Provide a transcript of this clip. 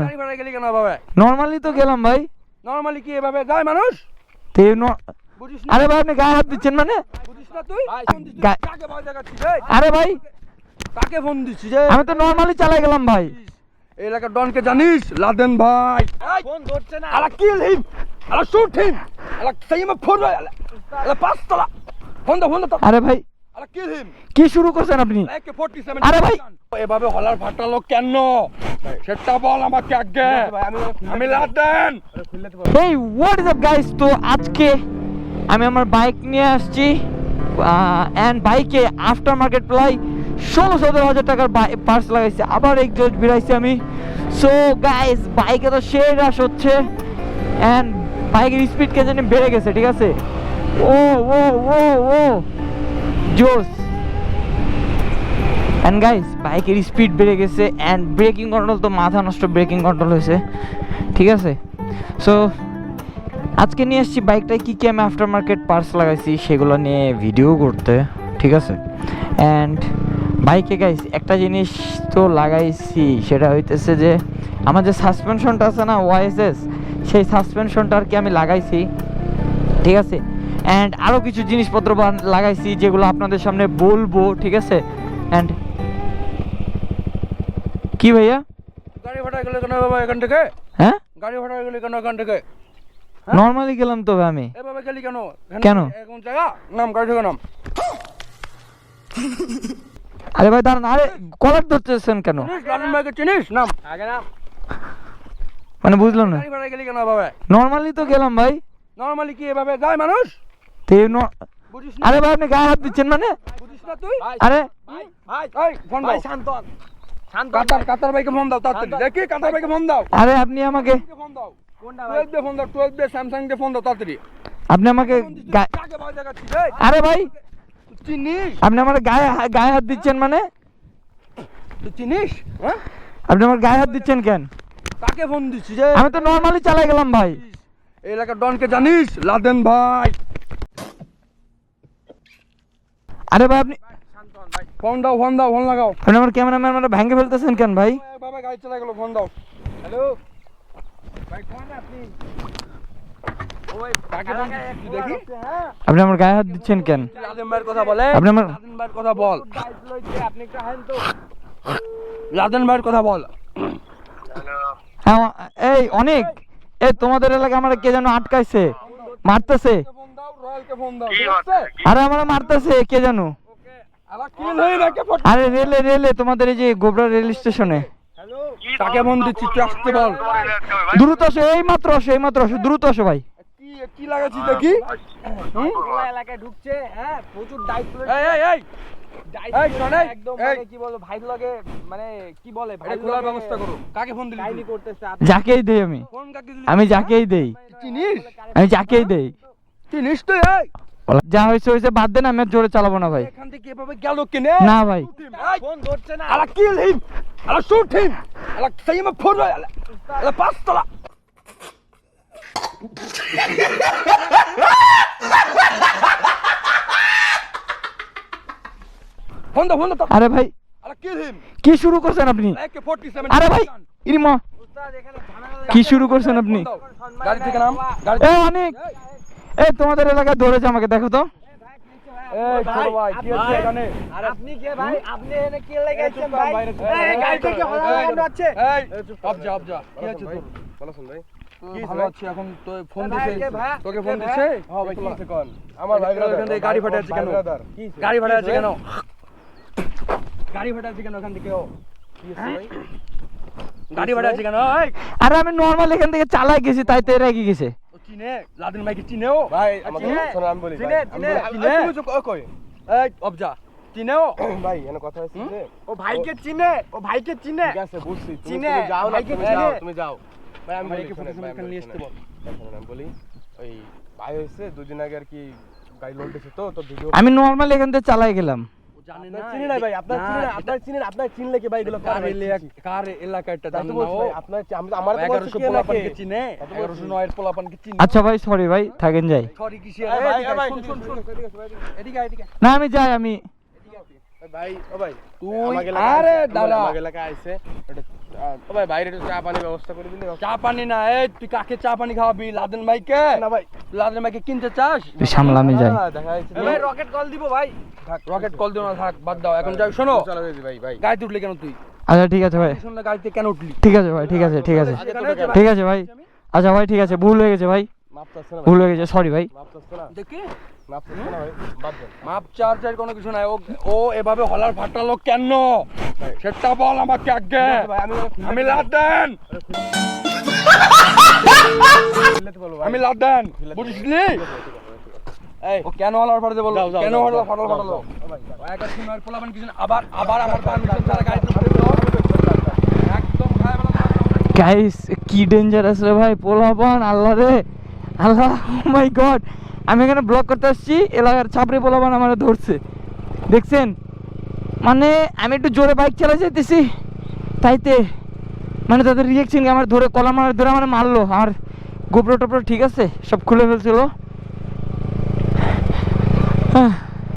গাড়ি ভাড়া গেলি কেন এভাবে? নর্মালি তো গেলাম ভাই। নরমালি কি এভাবে যায় মানুষ? তো আরে ভাই আপনি গায়ে হাত দিচ্ছেন মানে? আরে ভাই। কাকে ফোন দিচ্ছিস রে আমি তো নর্মালি চালাই গেলাম ভাই। এই এলাকার ডনকে জানিস? লাদেন ভাই। ফোন ধরছে না। আলা কিল হিম। আলা শুট হিম। আলা সেইমে ফোন আলা পাঁচ তলা ফোন দাও ফোন দাও আরে ভাই। আলা কিল হিম। কি শুরু করছেন আপনি? আরে ভাই! এভাবে হলার ফাটালো কেন? সেটা বল আমাকে আগে। আমি লাদেন। এই হোয়াট ইজ আপ গাইস তো আজকে আমি আমার বাইক নিয়ে আসছি অ্যান্ড বাইকে আফটার মার্কেট প্রায় ষোলো সতেরো হাজার টাকার পার্স লাগাইছি। আবার এক জোজ বিড়াইছি আমি। সো গাইস বাইকে তো সে রাশ হচ্ছে অ্যান্ড বাইকের স্পিড কে জানি বেড়ে গেছে ঠিক আছে? ও ও ও ও জোস অ্যান্ড গাইস বাইকের স্পিড বেড়ে গেছে অ্যান্ড ব্রেকিং কন্ট্রোল তো মাথা নষ্ট ব্রেকিং কন্ট্রোল হয়েছে, ঠিক আছে? সো আজকে নিয়ে এসেছি বাইকটায় কী কী আমি আফটার মার্কেট পার্টস লাগাইছি সেগুলো নিয়ে ভিডিও করতে, ঠিক আছে? অ্যান্ড বাইকে গাইস একটা জিনিস তো লাগাইছি, সেটা হইতেছে যে আমার যে সাসপেনশনটা আছে না ওয়াইএসএস সেই সাসপেনশনটা আর কি আমি লাগাইছি, ঠিক আছে? অ্যান্ড আরও কিছু জিনিসপত্র লাগাইছি যেগুলো আপনাদের সামনে বলব, ঠিক আছে? অ্যান্ড কি ভাইয়া? গাড়ি ভাড়া গেলে কেন বাবা এখান থেকে? হ্যাঁ? গাড়ি ভাড়া গেলে কেন এখান থেকে? নর্মালি গেলাম তো আমি। এভাবে গেলি কেন? কেন? এখন জায়গা? নাম গাড়ি থেকে নাম। আরে ভাই দাঁড়ান আরে কলার ধরতেছেন কেন? চিনিস লাদেন ভাইকে চিনিস? নাম। আগে নাম। মানে বুঝলাম না। গাড়ি ভাড়া গেলি কেন এভাবে? নর্মালি তো গেলাম ভাই। নরমালি কি এভাবে যায় মানুষ? তো আরে ভাই আপনি গায়ে হাত দিচ্ছেন মানে? বুঝিস না তুই? আরে? ভাই ভাই। ফোন শান্ত শান্ত কাতার কাতার ভাইকে ফোন দাও তাড়াতাড়ি। দেখি কাতার ভাইকে ফোন দাও। আরে আপনি আমাকে ফোন দাও। কোনটা ভাই? 12 ফোন দাও 12 দিয়ে স্যামসাং দিয়ে ফোন দাও তাড়াতাড়ি। আপনি আমাকে? আরে ভাই। চিনিস? আপনি আমার গায়ে গায়ে হাত দিচ্ছেন মানে? তুই চিনিস? হ্যাঁ? আপনি আমার গায়ে হাত দিচ্ছেন কেন? কাকে ফোন দিচ্ছিস আমি তো নর্মালি চালাই গেলাম ভাই। এই এলাকার ডনকে জানিস? লাদেন ভাই। আরে ভাই আপনি ফোন দাও ফোন দাও ফোন লাগাও। আপনি আমার ক্যামেরাম্যান মানে ভেঙে ফেলতেছেন কেন ভাই? বাবা গাড়ি চলে গেল ফোন দাও। হ্যালো? ভাই কোন আপনি আপনি আমার গায়ে হাত দিচ্ছেন কেন? লাদেন ভাইয়ের কথা আপনি আমার কথা বল। লাদেন ভাইয়ের কথা বল। হ্যাঁ এই অনেক এই তোমাদের এলাকায় আমার কে যেন আটকাইছে? মারতেছে? আরে আমার মারতেছে কে জানো আরে রেলে রেলে তোমাদের এই যে গোবরা রেল স্টেশনে। কাকে ফোন দিচ্ছিস তুই আসতে বল। দ্রুত আসো এই মাত্র আসো এই মাত্র আসো দ্রুত আসো ভাই। কি কি লাগাচ্ছিস দেখি? এলাকায় ঢুকছে হ্যাঁ প্রচুর ডাইট এই এই। মানে কি বলব ভাই লগে মানে কি বলে এটা ব্যবস্থা করো। কাকে ফোন দিলি ডাইনি তুই? করতেছে যাকেই দেই আমি। যাকেই দেই। চিনিস? আমি যাকেই দেই। চিনিস তুই এই। যা হয়েছে হয়েছে বাদ দেন আমি জোরে চালাবো না ভাই। এখান থেকে এভাবে গেল কেনে? না ভাই। ফোন ধরছে না আলা কিল হিম! আলা শুট হিম! আলা সেইমে ফোন আলা পাঁচ তলা ফোন দাও ফোন দাও। আরে ভাই আলা কিল হিম! কি শুরু করছেন আপনি? আরে ভাই ইরিমা কি শুরু করছেন আপনি? গাড়ি থেকে নাম। গাড়ি অনেক! এই তোমাদের এলাকায় ধরেছে আমাকে দেখো তো। ভাই কি হচ্ছে এখানে? আপনি কে ভাই? আপনি এনে কে লাগাইছেন ভাই? বাইরে চুপ কর। এই গাড়ি থেকে হলা লাগানো আছে এই আপ যা আপ যা। কি আছে তোর? ভালো শুন ভাই। ভালো আছে এখন তো ফোন দিছে। তোকে ফোন দিছে? হ্যাঁ ভাই কি হচ্ছে কোন? আমার ভাই এখান থেকে গাড়ি ফাটে আছে কেন? গাড়ি আছে কেন? গাড়ি ভাড়া আছে কেন ওখান থেকে? ও কি হচ্ছে ভাই? গাড়ি ভাড়া আছে কেন? আরে আমি নর্মাল এখান থেকে চালাই গেছি তাই তো এরা এগিয়ে গেছে। চিনে লাদেন ভাইকে চিনে ভাই আমাকে চিনে? আমি বলি চিনে, চিনে, বলি- চিনে? আরে, তুমি চুপ কই এই অবজা চিনে ও ভাই এনে কথা হচ্ছে যে ও ভাইকে চিনে ও ভাইকে চিনে ঠিক আছে বুঝছি তুমি যাও না তুমি যাও তুমি যাও ভাই আমি ভাইকে বলি ফোনে শোনেন, ভাই, আমি এখানে বলি, নিয়ে আসতে শোনেন। আমি বলি ওই ভাই হয়েছে দুদিন আগে আর কি গাড়ি লোড দিছে তো তো ভিডিও আমি নর্মাল এখান থেকে চালাই গেলাম। জানে আপনার না চিনি নাই ভাই আপনার চিনি না আপনার চিনি না আপনার চিনলে কি ভাই এগুলো কার কার এলাকা কার এলাকাটা না না ও আপনার আমার তো কে চিনে চিনে আচ্ছা ভাই সরি ভাই থাকেন যাই। সরি কিসে ভাই, ভাই, শুন শুন শুন। এদিকে এদিকে না আমি যাই আমি ভাই ও ভাই তুই আরে দাদা। আমাকে এলাকায় আইছে ও ভাই বাইরে একটু চা পানি ব্যবস্থা করে দিলে চা পানি না এই তুই কাকে চা পানি খাওয়াবি? লাদেন ভাইকে? না ভাই। লাদেন ভাইকে কিনতে চাস? তুই সামলা আমি যাই। দেখা যাচ্ছে ভাই রকেট কল দিব ভাই। রকেট কল দিও না থাক বাদ দাও। এখন যাই শোনো। চলো ভাই ভাই। গাড়িতে উঠলি কেন তুই? আচ্ছা ঠিক আছে ভাই। শুনলে গাড়িতে কেন উঠলি? ঠিক আছে ভাই ঠিক আছে ঠিক আছে। হচ্ছে ভাই। ঠিক আছে ভাই। আচ্ছা ভাই ঠিক আছে ভুল হয়ে গেছে ভাই। ভুল হয়ে গেছে সরি ভাই। মাপ দেন চার চার কোনো কিছু নাই। ও ও এভাবে হলার ফাটালো কেন? সেটা বল আমাকে আগে। ভাই আমি বলব ভাই আমি লাদেন। বুঝলি এই ও কেন হলার ফাটাতে বলল? যাও, যাও, কেন যাও, ফাটালো ফাটালো? যাও। একবার পোলাপান কিছু আবার আবার আমার পারমিশন ছাড়া গাড়িতে একদম খায় ফেলা তোমার। গাইস কি ডেঞ্জারাস রে ভাই পোলাপান আল্লাহ রে। আল্লাহ মাই গড আমি এখানে ব্লক করতে আসছি এলাকার ছাপড়ি পোলাপান আমার ধরছে। দেখছেন? মানে আমি একটু জোরে বাইক চালা যেতেছি তাইতে মানে তাদের রিয়েকশন আমার ধরে কলা মার ধরে আমার মারলো। আর গোপ্রো টোপ্রো ঠিক আছে? সব খুলে ফেলছিল। হ্যাঁ